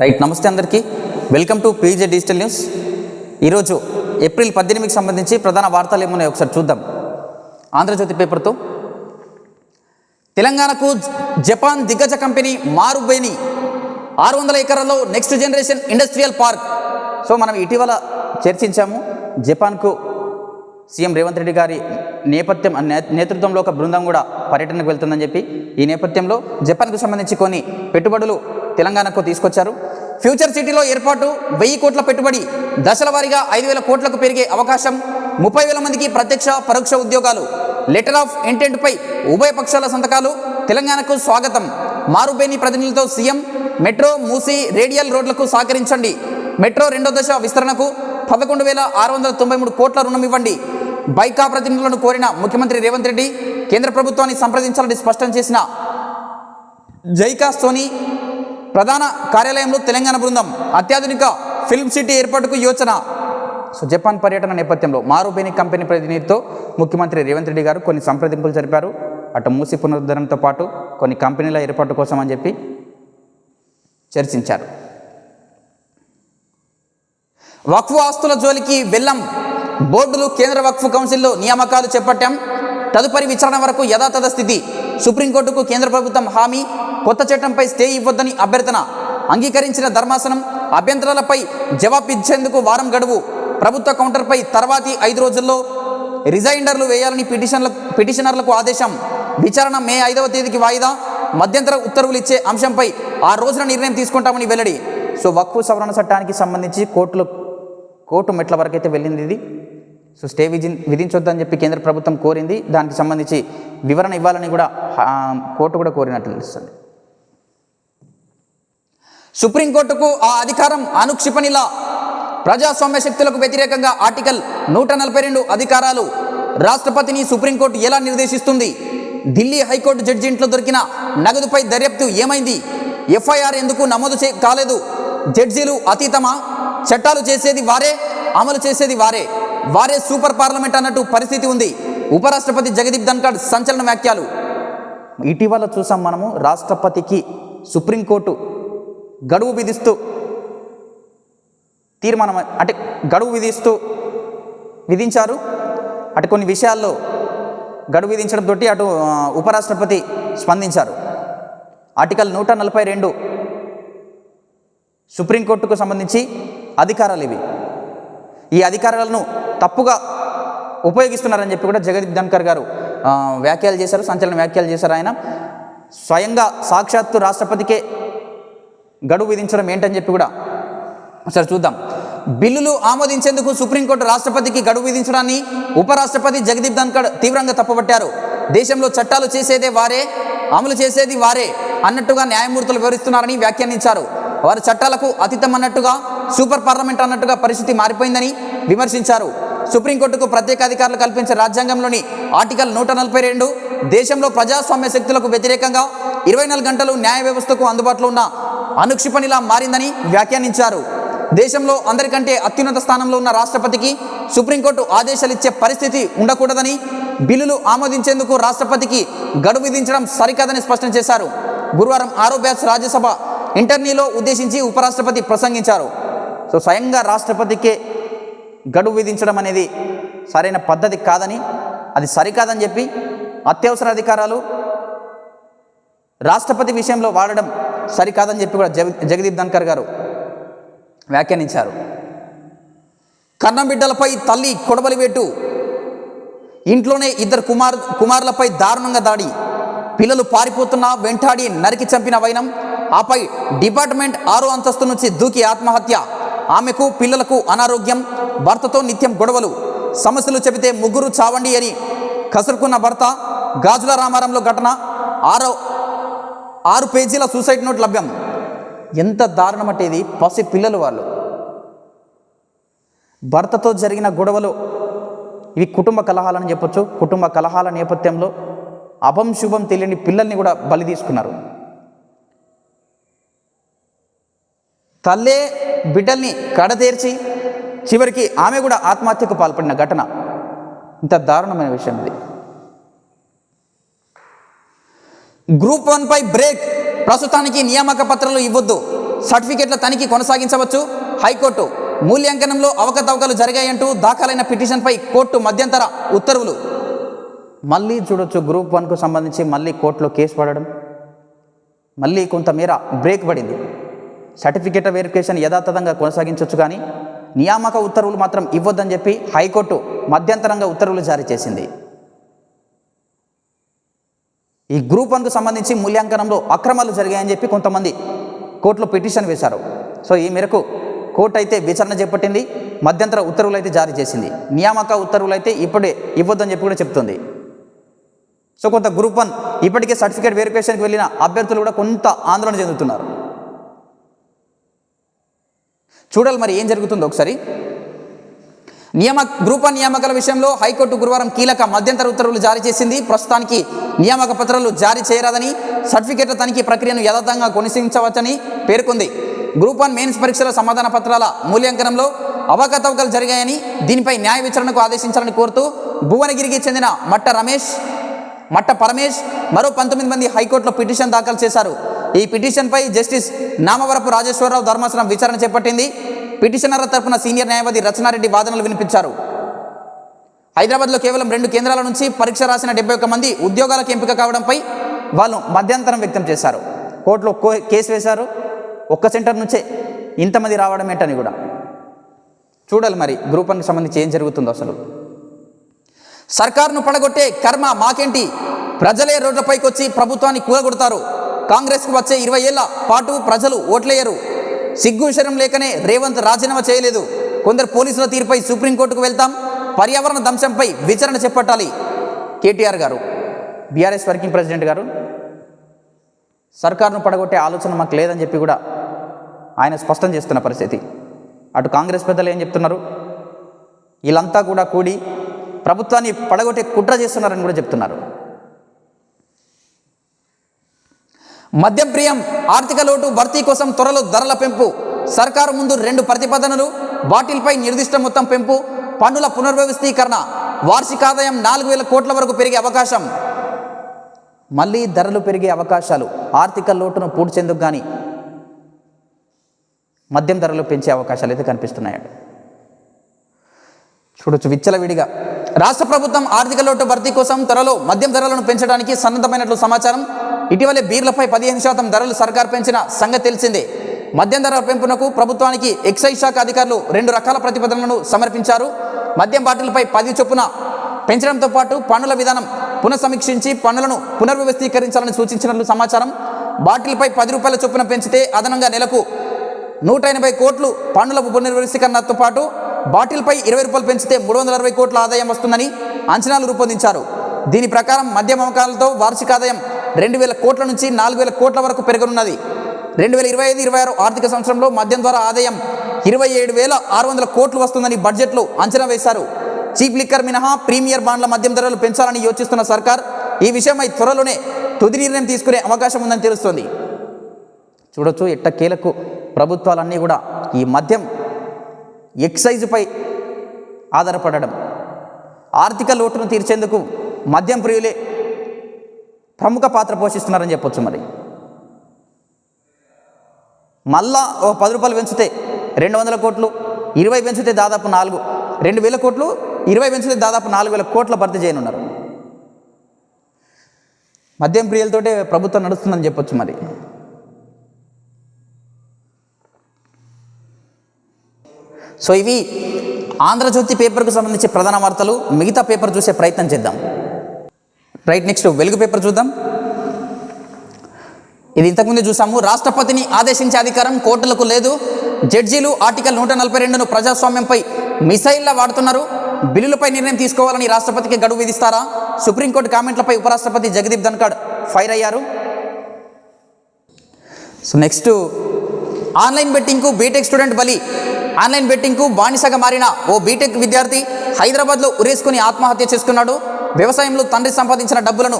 Right నమస్తే అందరికీ. Welcome to PJ digital news. ఈరోజు ఏప్రిల్ పద్దెనిమిదికి సంబంధించి ప్రధాన వార్తలు ఏమున్నాయి ఒకసారి చూద్దాం. ఆంధ్రజ్యోతి పేపర్తో. తెలంగాణకు జపాన్ దిగ్గజ కంపెనీ మారుబేని ఆరు వందల ఎకరాల్లో next generation industrial park. So మనం ఇటీవల చర్చించాము. జపాన్కు సీఎం రేవంత్ రెడ్డి గారి నేపథ్యం నేతృత్వంలో ఒక బృందం కూడా పర్యటనకు వెళ్తుందని చెప్పి ఈ నేపథ్యంలో జపాన్కు సంబంధించి కొన్ని పెట్టుబడులు తెలంగాణకు తీసుకొచ్చారు. ఫ్యూచర్ సిటీలో ఏర్పాటు వెయ్యి కోట్ల పెట్టుబడి దశల వారీగా ఐదు వేల కోట్లకు పెరిగే అవకాశం ముప్పై వేల మందికి ప్రత్యక్ష పరోక్ష ఉద్యోగాలు. లెటర్ ఆఫ్ ఇంటెంట్పై ఉభయ పక్షాల సంతకాలు తెలంగాణకు స్వాగతం. మారుబేని ప్రతినిధులతో సీఎం మెట్రో మూసి రేడియల్ రోడ్లకు సహకరించండి. మెట్రో రెండో దశ విస్తరణకు పదకొండు వేల ఆరు వందల తొంభై మూడు కోట్ల రుణం ఇవ్వండి. బైకా ప్రతినిధులను కోరిన ముఖ్యమంత్రి రేవంత్ రెడ్డి కేంద్ర ప్రభుత్వాన్ని సంప్రదించాలని స్పష్టం చేసిన జైకా సోనీ ప్రధాన కార్యాలయంలో తెలంగాణ బృందం అత్యాధునిక ఫిల్మ్ సిటీ ఏర్పాటుకు యోచన. సో జపాన్ పర్యటన నేపథ్యంలో మారుబేని కంపెనీ ప్రతినిధితో ముఖ్యమంత్రి రేవంత్ రెడ్డి గారు కొన్ని సంప్రదింపులు జరిపారు. అటు మూసి పునరుద్ధరణతో పాటు కొన్ని కంపెనీల ఏర్పాటు కోసం అని చెప్పి చర్చించారు. వక్ఫ్ ఆస్తుల జోలికి వెళ్ళం. బోర్డులు కేంద్ర వక్ఫ్ కౌన్సిల్లో నియామకాలు చేపట్టాం. తదుపరి విచారణ వరకు యథాతథ స్థితి. సుప్రీంకోర్టుకు కేంద్ర ప్రభుత్వం హామీ కొత్త చట్టంపై స్టే ఇవ్వొద్దని అభ్యర్థన అంగీకరించిన ధర్మాసనం అభ్యంతరాలపై జవాబిచ్చేందుకు వారం గడువు ప్రభుత్వ కౌంటర్పై తర్వాతి ఐదు రోజుల్లో రిజైండర్లు వేయాలని పిటిషన్ల పిటిషనర్లకు ఆదేశం. విచారణ మే ఐదవ తేదీకి వాయిదా మధ్యంతర ఉత్తర్వులు ఇచ్చే అంశంపై ఆ రోజున నిర్ణయం తీసుకుంటామని వెల్లడి. సో వక్ఫ్ సవరణ చట్టానికి సంబంధించి కోర్టులు కోర్టు మెట్ల వరకైతే వెళ్ళింది ఇది. సో స్టే విధి విధించొద్దని చెప్పి కేంద్ర ప్రభుత్వం కోరింది. దానికి సంబంధించి వివరణ ఇవ్వాలని కూడా కోర్టు కూడా కోరినట్లు తెలుస్తుంది. సుప్రీంకోర్టుకు ఆ అధికారం అనుక్షిపణిలా ప్రజాస్వామ్య శక్తులకు వ్యతిరేకంగా ఆర్టికల్ నూట నలభై రెండు అధికారాలు. రాష్ట్రపతిని సుప్రీంకోర్టు ఎలా నిర్దేశిస్తుంది? ఢిల్లీ హైకోర్టు జడ్జి ఇంట్లో దొరికిన నగదుపై దర్యాప్తు ఏమైంది? ఎఫ్ఐఆర్ ఎందుకు నమోదు చే కాలేదు? జడ్జీలు అతీతమా? చట్టాలు చేసేది వారే? అమలు చేసేది వారే? వారే సూపర్ పార్లమెంట్ అన్నట్టు పరిస్థితి ఉంది. ఉపరాష్ట్రపతి జగదీప్ ధన్కడ్ సంచలన వ్యాఖ్యలు. ఇటీవల చూసాం మనము రాష్ట్రపతికి సుప్రీంకోర్టు గడువు విధిస్తూ తీర్మానం అంటే గడువు విధిస్తూ విధించారు. అటు కొన్ని విషయాల్లో గడువు విధించడంతో అటు ఉపరాష్ట్రపతి స్పందించారు. ఆర్టికల్ నూట నలభై రెండు సుప్రీంకోర్టుకు సంబంధించి అధికారాలు ఇవి. ఈ అధికారాలను తప్పుగా ఉపయోగిస్తున్నారని చెప్పి కూడా జగదీప్ ధన్కర్ గారు వ్యాఖ్యలు చేశారు సంచలన వ్యాఖ్యలు చేశారు ఆయన. స్వయంగా సాక్షాత్తు రాష్ట్రపతికే గడువు విధించడం ఏంటని చెప్పి కూడా ఒకసారి చూద్దాం. బిల్లులు ఆమోదించేందుకు సుప్రీంకోర్టు రాష్ట్రపతికి గడువు విధించడాన్ని ఉపరాష్ట్రపతి జగదీప్ ధన్కర్ తీవ్రంగా తప్పుపట్టారు. దేశంలో చట్టాలు చేసేదే వారే అమలు చేసేది వారే అన్నట్టుగా న్యాయమూర్తులు వివరిస్తున్నారని వ్యాఖ్యానించారు. వారి చట్టాలకు అతీతం అన్నట్టుగా సూపర్ పార్లమెంట్ అన్నట్టుగా పరిస్థితి మారిపోయిందని విమర్శించారు. సుప్రీంకోర్టుకు ప్రత్యేక అధికారులు కల్పించే రాజ్యాంగంలోని ఆర్టికల్ నూట నలభై రెండు దేశంలో ప్రజాస్వామ్య శక్తులకు వ్యతిరేకంగా ఇరవై నాలుగు గంటలు న్యాయ వ్యవస్థకు అందుబాటులో ఉన్న అనుక్షిపణిలా మారిందని వ్యాఖ్యానించారు. దేశంలో అందరికంటే అత్యున్నత స్థానంలో ఉన్న రాష్ట్రపతికి సుప్రీంకోర్టు ఆదేశాలు ఇచ్చే పరిస్థితి ఉండకూడదని బిల్లులు ఆమోదించేందుకు రాష్ట్రపతికి గడువు విధించడం సరికాదని స్పష్టం చేశారు. గురువారం ఆరో బ్యాచ్ రాజ్యసభ ఇంటర్నీలో ఉద్దేశించి ఉపరాష్ట్రపతి ప్రసంగించారు. సో స్వయంగా రాష్ట్రపతికే గడువు విధించడం అనేది సరైన పద్ధతి కాదని అది సరికాదని చెప్పి అత్యవసర అధికారాలు రాష్ట్రపతి విషయంలో వాడడం సరికాదని చెప్పి కూడా జగ జగదీప్ ధన్కర్ గారు వ్యాఖ్యానించారు. కన్నం బిడ్డలపై తల్లి కొడబలి వేటు ఇంట్లోనే ఇద్దరు కుమార్ కుమారులపై దారుణంగా దాడి పిల్లలు పారిపోతున్నా వెంటాడి నరికి చంపిన వైనం ఆపై డిపార్ట్మెంట్ ఆరో అంతస్తు నుంచి దూకి ఆత్మహత్య. ఆమెకు పిల్లలకు అనారోగ్యం భర్తతో నిత్యం గొడవలు సమస్యలు చెబితే ముగ్గురు చావండి అని కసురుకున్న భర్త గాజుల రామారంలో ఘటన ఆరో ఆరు పేజీల సూసైడ్ నోట్ లభ్యం. ఎంత దారుణం అంటే ఇది పసి పిల్లలు వాళ్ళు. భర్తతో జరిగిన గొడవలు ఇవి కుటుంబ కలహాలని చెప్పొచ్చు. కుటుంబ కలహాల నేపథ్యంలో అభం శుభం తెలియని పిల్లల్ని కూడా బలి తీసుకున్నారు. తల్లే బిడ్డల్ని కడతీర్చి చివరికి ఆమె కూడా ఆత్మహత్యకు పాల్పడిన ఘటన. ఇంత దారుణమైన విషయం ఇది. గ్రూప్ వన్ పై బ్రేక్. ప్రస్తుతానికి నియామక పత్రాలు ఇవ్వద్దు. సర్టిఫికెట్ల తనిఖీ కొనసాగించవచ్చు. హైకోర్టు మూల్యాంకనంలో అవకతవకలు జరిగాయంటూ దాఖలైన పిటిషన్పై కోర్టు మధ్యంతర ఉత్తర్వులు. మళ్ళీ చూడొచ్చు గ్రూప్ వన్కు సంబంధించి మళ్ళీ కోర్టులో కేసు పడడం. మళ్ళీ కొంతమేర బ్రేక్ పడింది. సర్టిఫికేట్ వెరిఫికేషన్ యథాతథంగా కొనసాగించవచ్చు కానీ నియామక ఉత్తర్వులు మాత్రం ఇవ్వద్దని చెప్పి హైకోర్టు మధ్యంతరంగా ఉత్తర్వులు జారీ చేసింది. ఈ గ్రూప్ వన్కు సంబంధించి మూల్యాంకనంలో అక్రమాలు జరిగాయని చెప్పి కొంతమంది కోర్టులో పిటిషన్ వేశారు. సో ఈ మేరకు కోర్టు అయితే విచారణ చేపట్టింది మధ్యంతర ఉత్తర్వులు అయితే జారీ చేసింది. నియామక ఉత్తర్వులు అయితే ఇప్పుడే ఇవ్వద్దని చెప్పి కూడా చెప్తుంది. సో కొంత గ్రూప్ వన్ ఇప్పటికే సర్టిఫికేట్ వెరిఫికేషన్కి వెళ్ళిన అభ్యర్థులు కూడా కొంత ఆందోళన చెందుతున్నారు. చూడాలి మరి ఏం జరుగుతుందో ఒకసారి. నియామ గ్రూప్ నియామకాల విషయంలో హైకోర్టు గురువారం కీలక మధ్యంతర ఉత్తర్వులు జారీ చేసింది. ప్రస్తుతానికి నియామక పత్రాలు జారీ చేయరాదని సర్టిఫికేట్ల తనిఖీ ప్రక్రియను యథాతంగా కొనసాగించవచ్చని పేర్కొంది. గ్రూప్ వన్ మెయిన్స్ పరీక్షల సమాధాన పత్రాల మూల్యాంకనంలో అవకతవకలు జరిగాయని దీనిపై న్యాయ విచారణకు ఆదేశించాలని కోరుతూ భువనగిరికి చెందిన మట్ట రమేష్ మట్ట పరమేష్ మరో పంతొమ్మిది మంది హైకోర్టులో పిటిషన్ దాఖలు చేశారు. ఈ పిటిషన్పై జస్టిస్ నామవరపు రాజేశ్వరరావు ధర్మాసనం విచారణ చేపట్టింది. పిటిషనర్ల తరపున సీనియర్ న్యాయవాది రచనారెడ్డి వాదనలు వినిపించారు. హైదరాబాద్లో కేవలం రెండు కేంద్రాల నుంచి పరీక్ష రాసిన డెబ్బై ఒక్క మంది ఉద్యోగాలకు ఎంపిక కావడంపై వాళ్ళు మధ్యంతరం వ్యక్తం చేశారు. కోర్టులో కేసు వేశారు. ఒక్క సెంటర్ నుంచే ఇంతమంది రావడం ఏంటని కూడా. చూడాలి మరి గ్రూప్ వన్కి సంబంధించి ఏం జరుగుతుందో అసలు. సర్కారును పడగొట్టే కర్మ మాకేంటి? ప్రజలే రోడ్లపైకి వచ్చి ప్రభుత్వాన్ని కూలగొడతారు. కాంగ్రెస్కు వచ్చే ఇరవై ఏళ్ళ పాటు ప్రజలు ఓట్లేయరు. సిగ్గుశరం లేకనే రేవంత్ రాజీనామా చేయలేదు. కొందరు పోలీసుల తీరుపై సుప్రీంకోర్టుకు వెళ్తాం. పర్యావరణ దంశంపై విచారణ చేపట్టాలి. కేటీఆర్ గారు బీఆర్ఎస్ వర్కింగ్ ప్రెసిడెంట్ గారు సర్కారును పడగొట్టే ఆలోచన మాకు లేదని చెప్పి కూడా ఆయన స్పష్టం చేస్తున్న పరిస్థితి. అటు కాంగ్రెస్ పెద్దలు ఏం చెప్తున్నారు? వీళ్ళంతా కూడా కూడి ప్రభుత్వాన్ని పడగొట్టే కుట్ర చేస్తున్నారని కూడా చెప్తున్నారు. మద్యం ప్రియం ఆర్థిక లోటు భర్తీ కోసం త్వరలో ధరల పెంపు. సర్కారు ముందు రెండు ప్రతిపాదనలు బాటిల్పై నిర్దిష్ట మొత్తం పెంపు పన్నుల పునర్వ్యవస్థీకరణ వార్షిక ఆదాయం నాలుగు వేల కోట్ల వరకు పెరిగే అవకాశం. మళ్ళీ ధరలు పెరిగే అవకాశాలు ఆర్థిక లోటును పూడ్చేందుకు కానీ మద్యం ధరలు పెంచే అవకాశాలు అయితే కనిపిస్తున్నాయండి చూడొచ్చు విచ్చలవిడిగా. రాష్ట్ర ప్రభుత్వం ఆర్థిక లోటు భర్తీ కోసం త్వరలో మద్యం ధరలను పెంచడానికి సన్నద్ధమైనట్లు సమాచారం ఇటీవలే బీర్లపై పదిహేను శాతం ధరలు సర్కార్ పెంచిన సంగతి తెలిసిందే. మద్యం ధరల పెంపునకు ప్రభుత్వానికి ఎక్సైజ్ శాఖ అధికారులు రెండు రకాల ప్రతిపాదనలను సమర్పించారు. మద్యం బాటిల్పై పది చొప్పున పెంచడంతో పాటు పన్నుల విధానం పునఃసమీక్షించి పన్నులను పునర్వ్యవస్థీకరించాలని సూచించినట్లు సమాచారం. బాటిల్పై పది రూపాయల చొప్పున పెంచితే అదనంగా నెలకు నూట ఎనభై కోట్లు పన్నుల పునర్వ్యవస్థీకరణతో పాటు బాటిల్పై ఇరవై రూపాయలు పెంచితే మూడు వందల అరవై కోట్ల ఆదాయం వస్తుందని అంచనాలు రూపొందించారు. దీని ప్రకారం మద్యం అమ్మకాలతో వార్షిక ఆదాయం రెండు వేల కోట్ల నుంచి నాలుగు వేల కోట్ల వరకు పెరగనున్నది. రెండు వేల ఇరవై ఐదు ఇరవై ఆరు ఆర్థిక సంవత్సరంలో మద్యం ద్వారా ఆదాయం ఇరవై ఏడు వేల ఆరు వందల కోట్లు వస్తుందని బడ్జెట్లో అంచనా వేశారు. చీప్ లిక్కర్ మినహా ప్రీమియర్ బాండ్ల మద్యం ధరలు పెంచాలని యోచిస్తున్న సర్కార్ ఈ విషయమై త్వరలోనే తుది నిర్ణయం తీసుకునే అవకాశం ఉందని తెలుస్తోంది. చూడొచ్చు ఎట్టకేలకు ప్రభుత్వాలన్నీ కూడా ఈ మద్యం ఎక్సైజుపై ఆధారపడడం. ఆర్థిక లోటును తీర్చేందుకు మద్యం ప్రియులే ప్రముఖ పాత్ర పోషిస్తున్నారని చెప్పొచ్చు మరి. మళ్ళా ఓ పది రూపాయలు పెంచితే రెండు వందల కోట్లు ఇరవై పెంచితే దాదాపు నాలుగు రెండు వేల కోట్లు ఇరవై పెంచితే దాదాపు నాలుగు వేల కోట్ల భర్తీ చేయనున్నారు. మద్యం ప్రియులతోటే ప్రభుత్వం నడుస్తుందని చెప్పొచ్చు మరి. సో ఇవి ఆంధ్రజ్యోతి పేపర్కు సంబంధించి ప్రధాన వార్తలు మిగతా పేపర్ చూసే ప్రయత్నం చేద్దాం. రైట్ నెక్స్ట్ వెలుగు పేపర్ చూద్దాం. ఇది ఇంతకుముందు చూసాము. రాష్ట్రపతిని ఆదేశించే అధికారం కోర్టులకు లేదు. జడ్జీలు ఆర్టికల్ నూట నలభై రెండును ప్రజాస్వామ్యంపై మిసైల్లా వాడుతున్నారు. బిల్లులపై నిర్ణయం తీసుకోవాలని రాష్ట్రపతికి గడువు విధిస్తారా? సుప్రీంకోర్టు కామెంట్లపై ఉపరాష్ట్రపతి జగదీప్ ధన్ఖడ్ ఫైర్ అయ్యారు. సో నెక్స్ట్ ఆన్లైన్ బెట్టింగ్కు బీటెక్ స్టూడెంట్ బలి. ఆన్లైన్ బెట్టింగ్కు బానిసగా మారిన ఓ బీటెక్ విద్యార్థి హైదరాబాద్లో ఉరేసుకుని ఆత్మహత్య చేసుకున్నాడు. వ్యవసాయంలో తండ్రి సంపాదించిన డబ్బులను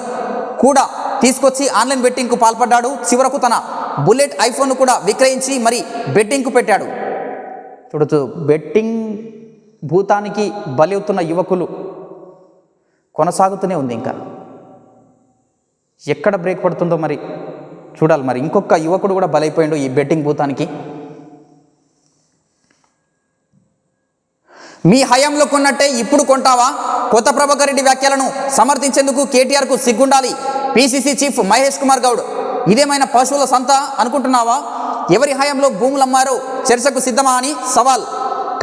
కూడా తీసుకొచ్చి ఆన్లైన్ బెట్టింగ్కు పాల్పడ్డాడు. చివరకు తన బుల్లెట్ ఐఫోన్ను కూడా విక్రయించి మరి బెట్టింగ్కు పెట్టాడు. చూడచ్చు బెట్టింగ్ భూతానికి బలి అవుతున్న యువకులు కొనసాగుతూనే ఉంది ఇంకా. ఎక్కడ బ్రేక్ పడుతుందో మరి చూడాలి మరి. ఇంకొక యువకుడు కూడా బలైపోయిండు ఈ బెట్టింగ్ భూతానికి. మీ హయాంలో కొన్నట్టే ఇప్పుడు కొంటావా? కొత్త ప్రభాకర్ రెడ్డి వ్యాఖ్యలను సమర్థించేందుకు కేటీఆర్కు సిగ్గుండాలి. పిసిసి చీఫ్ మహేష్ కుమార్ గౌడ్ ఇదేమైనా పశువుల సంత అనుకుంటున్నావా? ఎవరి హయాంలో భూములు అమ్మారో? చర్చకు సిద్ధమా? అని సవాల్.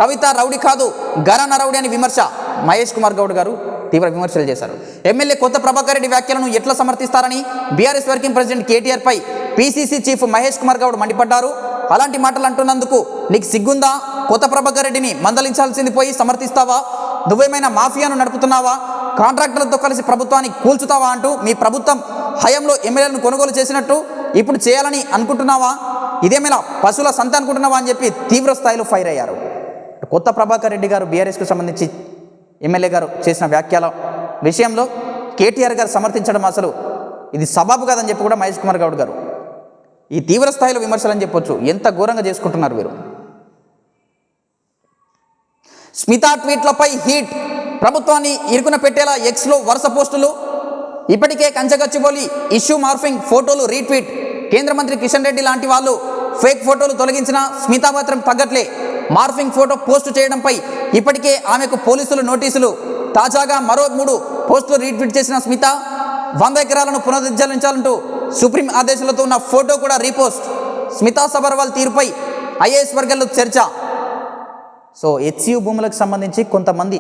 కవిత రౌడీ కాదు గరాన రౌడీ అని విమర్శ. మహేష్ కుమార్ గౌడ్ గారు తీవ్ర విమర్శలు చేశారు. ఎమ్మెల్యే కొత్త ప్రభాకర్ రెడ్డి వ్యాఖ్యలను ఎట్లా సమర్థిస్తారని BRS working president కేటీఆర్పై PCC PCC chief Mahesh Kumar Goud మండిపడ్డారు. అలాంటి మాటలు అంటున్నందుకు నీకు సిగ్గుందా? కొత్త ప్రభాకర్ రెడ్డిని మందలించాల్సింది పోయి సమర్థిస్తావా? నువ్వేమైనా మాఫియాను నడుపుతున్నావా? కాంట్రాక్టర్లతో కలిసి ప్రభుత్వాన్ని కూల్చుతావా అంటూ మీ ప్రభుత్వం హయంలో ఎమ్మెల్యేలను కొనుగోలు చేసినట్టు ఇప్పుడు చేయాలని అనుకుంటున్నావా? ఇదేమైనా పశువుల సంత అనుకుంటున్నావా అని చెప్పి తీవ్ర స్థాయిలో ఫైర్ అయ్యారు. కొత్త ప్రభాకర్ రెడ్డి గారు బీఆర్ఎస్కు సంబంధించి ఎమ్మెల్యే గారు చేసిన వ్యాఖ్యల విషయంలో కేటీఆర్ గారు సమర్థించడం అసలు ఇది సబాబు కాదని చెప్పి కూడా మహేష్ కుమార్ గౌడ్ గారు. ఈ తీవ్ర స్థాయిలో విమర్శలు అని చెప్పొచ్చు. ఎంత ఘోరంగా చేసుకుంటున్నారు వీరు? స్మితా ట్వీట్లపై హీట్. ప్రభుత్వాన్ని ఇరుకున పెట్టేలా ఎక్స్లో వరుస పోస్టులు. ఇప్పటికే Kancha Gachibowli issue morphing photos retweet. కేంద్ర మంత్రి కిషన్ రెడ్డి లాంటి వాళ్ళు ఫేక్ ఫోటోలు తొలగించిన స్మితా మాత్రం తగ్గట్లే. మార్ఫింగ్ ఫోటో పోస్టు చేయడంపై ఇప్పటికే ఆమెకు పోలీసులు నోటీసులు. తాజాగా మరో మూడు పోస్టులు రీట్వీట్ చేసిన స్మిత వంద ఎకరాలను పునరుద్ధరించాలంటూ సుప్రీం ఆదేశాలతో ఉన్న ఫోటో కూడా రీపోస్ట్. స్మితా సబర్వాల్ తీరుపై ఐఏఎస్ వర్గాల్లో చర్చ. సో హెచ్యు భూములకు సంబంధించి కొంతమంది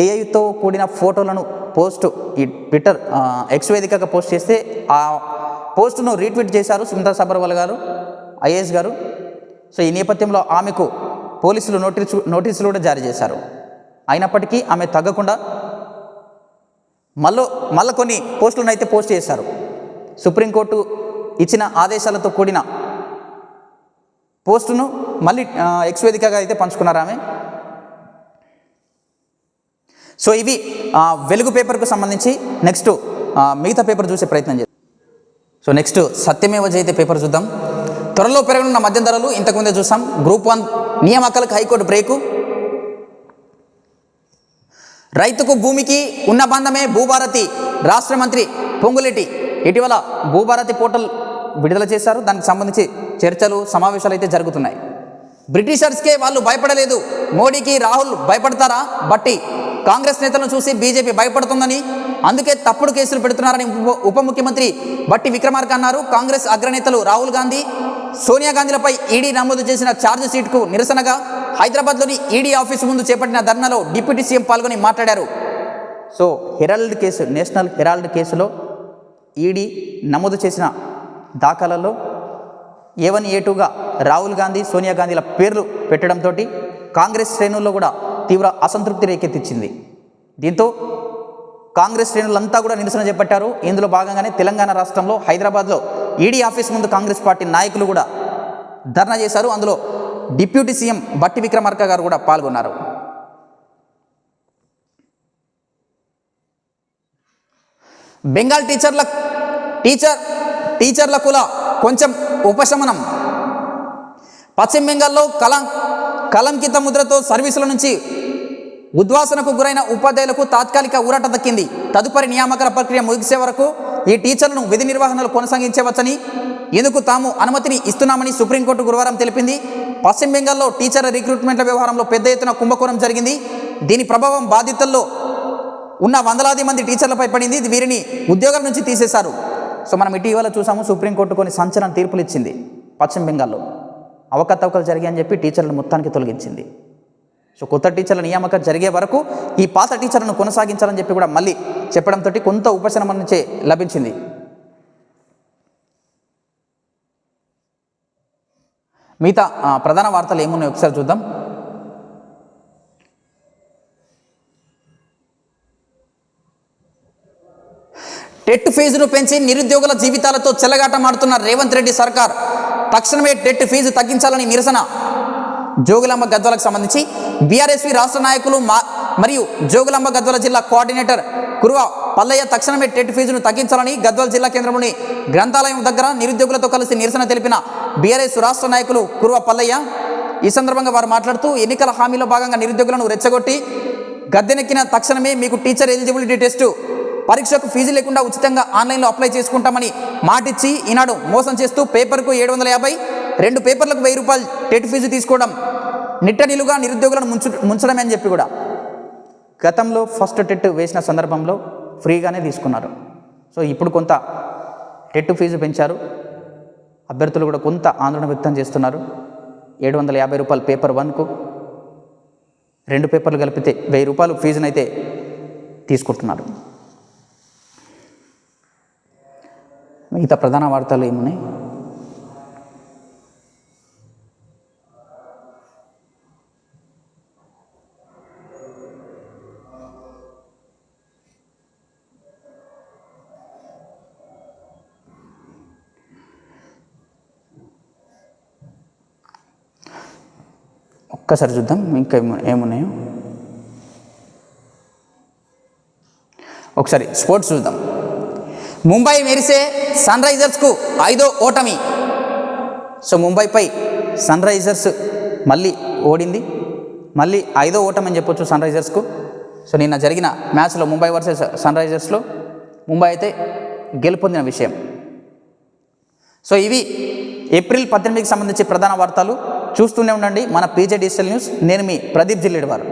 ఏఐతో కూడిన ఫోటోలను పోస్ట్ ఈ ట్విట్టర్ ఎక్స్ వేదికగా పోస్ట్ చేస్తే ఆ పోస్టును రీట్వీట్ చేశారు సుమితా సబర్వాల్ గారు ఐఏఎస్ గారు. సో ఈ నేపథ్యంలో ఆమెకు పోలీసులు నోటీసు నోటీసులు కూడా జారీ చేశారు. అయినప్పటికీ ఆమె తగ్గకుండా మళ్ళీ మళ్ళీ కొన్ని పోస్టులను అయితే పోస్ట్ చేశారు. సుప్రీంకోర్టు ఇచ్చిన ఆదేశాలతో కూడిన పోస్టును మళ్ళీ ఎక్స్ వేదికగా అయితే పంచుకున్నారు ఆమె. సో ఇవి వెలుగు పేపర్కు సంబంధించి నెక్స్ట్ మిగతా పేపర్ చూసే ప్రయత్నం చేద్దాం. సో నెక్స్ట్ సత్యమేవ జయతే పేపర్ చూద్దాం. త్వరలో పెరగనున్న మద్యం ధరలు ఇంతకుముందే చూసాం. గ్రూప్ వన్ నియామకాలకు హైకోర్టు బ్రేకు. రైతుకు భూమికి ఉన్న బంధమే భూభారతి. రాష్ట్ర మంత్రి పొంగులెట్టి ఇటీవల భూభారతి పోర్టల్ విడుదల చేశారు. దానికి సంబంధించి చర్చలు సమావేశాలు అయితే జరుగుతున్నాయి. బ్రిటిషర్స్కే వాళ్ళు భయపడలేదు. మోడీకి రాహుల్ భయపడతారా? బట్టి కాంగ్రెస్ నేతలను చూసి బీజేపీ భయపడుతుందని అందుకే తప్పుడు కేసులు పెడుతున్నారని ఉప ఉప ముఖ్యమంత్రి బట్టి విక్రమార్క అన్నారు. కాంగ్రెస్ అగ్రనేతలు రాహుల్ గాంధీ సోనియా గాంధీలపై ఈడీ నమోదు చేసిన ఛార్జ్ షీట్కు నిరసనగా హైదరాబాద్లోని ఈడీ ఆఫీసు ముందు చేపట్టిన ధర్నాలో డిప్యూటీ సీఎం పాల్గొని మాట్లాడారు. So herald case national herald కేసులో ఈడీ నమోదు చేసిన దాఖలలో ఏ వన్ ఏ టూగా రాహుల్ గాంధీ సోనియా గాంధీల పేర్లు పెట్టడంతో కాంగ్రెస్ శ్రేణుల్లో కూడా తీవ్ర అసంతృప్తి రేకెత్తించింది. దీంతో కాంగ్రెస్ శ్రేణులంతా కూడా నిరసన చేపట్టారు. ఇందులో భాగంగానే తెలంగాణ రాష్ట్రంలో హైదరాబాద్లో ఈడీ ఆఫీస్ ముందు కాంగ్రెస్ పార్టీ నాయకులు కూడా ధర్నా చేశారు. అందులో డిప్యూటీ సీఎం బట్టి విక్రమార్క గారు కూడా పాల్గొన్నారు. బెంగాల్ టీచర్ల టీచర్ టీచర్ల కుల కొంచెం ఉపశమనం. పశ్చిమ బెంగాల్లో కలం కలంకిత ముద్రతో సర్వీసుల నుంచి ఉద్వాసనకు గురైన ఉపాధ్యాయులకు తాత్కాలిక ఊరట దక్కింది. తదుపరి నియామకాల ప్రక్రియ ముగిసే వరకు ఈ టీచర్లను విధి నిర్వహణలు కొనసాగించవచ్చని ఇందుకు తాము అనుమతిని ఇస్తున్నామని సుప్రీంకోర్టు గురువారం తెలిపింది. పశ్చిమ బెంగాల్లో టీచర్ల రిక్రూట్మెంట్ల వ్యవహారంలో పెద్ద ఎత్తున కుంభకోణం జరిగింది. దీని ప్రభావం బాధితుల్లో ఉన్న వందలాది మంది టీచర్లపై పడింది. వీరిని ఉద్యోగాల నుంచి తీసేశారు. సో మనం ఇటీవల చూసాము సుప్రీంకోర్టు కొన్ని సంచలన తీర్పులు ఇచ్చింది పశ్చిమ బెంగాల్లో. అవకతవకలు జరిగాయని చెప్పి టీచర్లను మొత్తానికి తొలగించింది. సో కొత్త టీచర్ల నియామకం జరిగే వరకు ఈ పాత టీచర్లను కొనసాగించాలని చెప్పి కూడా మళ్ళీ చెప్పడంతో కొంత ఉపశమనం నుంచే లభించింది. మిగతా ప్రధాన వార్తలు ఏమున్నాయి ఒకసారి చూద్దాం. టెట్ ఫీజును పెంచి నిరుద్యోగుల జీవితాలతో చెల్లగాటమాడుతున్న రేవంత్ రెడ్డి సర్కార్. తక్షణమే టెట్ ఫీజు తగ్గించాలని నిరసన. జోగులాంబ గద్వాలకు సంబంధించి బీఆర్ఎస్వి రాష్ట్ర నాయకులు మా మరియు జోగులాంబ గద్వాల జిల్లా కోఆర్డినేటర్ కురువ పల్లయ్య తక్షణమే టెట్ ఫీజును తగ్గించాలని గద్వాల జిల్లా కేంద్రంలోని గ్రంథాలయం దగ్గర నిరుద్యోగులతో కలిసి నిరసన తెలిపిన బీఆర్ఎస్ రాష్ట్ర నాయకులు కురువ పల్లయ్య ఈ సందర్భంగా వారు మాట్లాడుతూ ఎన్నికల హామీలో భాగంగా నిరుద్యోగులను రెచ్చగొట్టి గద్దెనెక్కిన తక్షణమే మీకు టీచర్ ఎలిజిబిలిటీ టెస్టు పరీక్షకు ఫీజు లేకుండా ఉచితంగా ఆన్లైన్లో అప్లై చేసుకుంటామని మాటిచ్చి ఈనాడు మోసం చేస్తూ పేపర్కు ఏడు వందల యాభై రెండు పేపర్లకు వెయ్యి రూపాయలు టెట్ ఫీజు తీసుకోవడం నిట్ట నిలుగా నిరుద్యోగులను ముంచు ముంచడమే అని చెప్పి కూడా గతంలో ఫస్ట్ టెట్ వేసిన సందర్భంలో ఫ్రీగానే తీసుకున్నారు. సో ఇప్పుడు కొంత టెట్ ఫీజు పెంచారు. అభ్యర్థులు కూడా కొంత ఆందోళన వ్యక్తం చేస్తున్నారు. ఏడు వందల యాభై రూపాయలు పేపర్ వన్కు రెండు పేపర్లు కలిపితే వెయ్యి రూపాయలు ఫీజునైతే తీసుకుంటున్నారు. మిగతా ప్రధాన వార్తలు ఏమున్నాయి? ఒక్కసారి చూద్దాం ఇంకా ఏము- ఏమున్నాయో. ఒకసారి స్పోర్ట్స్ చూద్దాం. ముంబై మెరిసే సన్ రైజర్స్కు ఐదో ఓటమి. సో ముంబైపై సన్ రైజర్స్ మళ్ళీ ఓడింది. మళ్ళీ ఐదో ఓటమి అని చెప్పొచ్చు సన్ రైజర్స్కు సో నిన్న జరిగిన మ్యాచ్లో ముంబై వర్సెస్ సన్ రైజర్స్లో ముంబై అయితే గెలుపొందిన విషయం. సో ఇవి ఏప్రిల్ పద్దెనిమిదికి సంబంధించి ప్రధాన వార్తలు. చూస్తూనే ఉండండి మన పీజే డిజిటల్ న్యూస్. నేను మీ ప్రదీప్ జిల్లేడు వారు.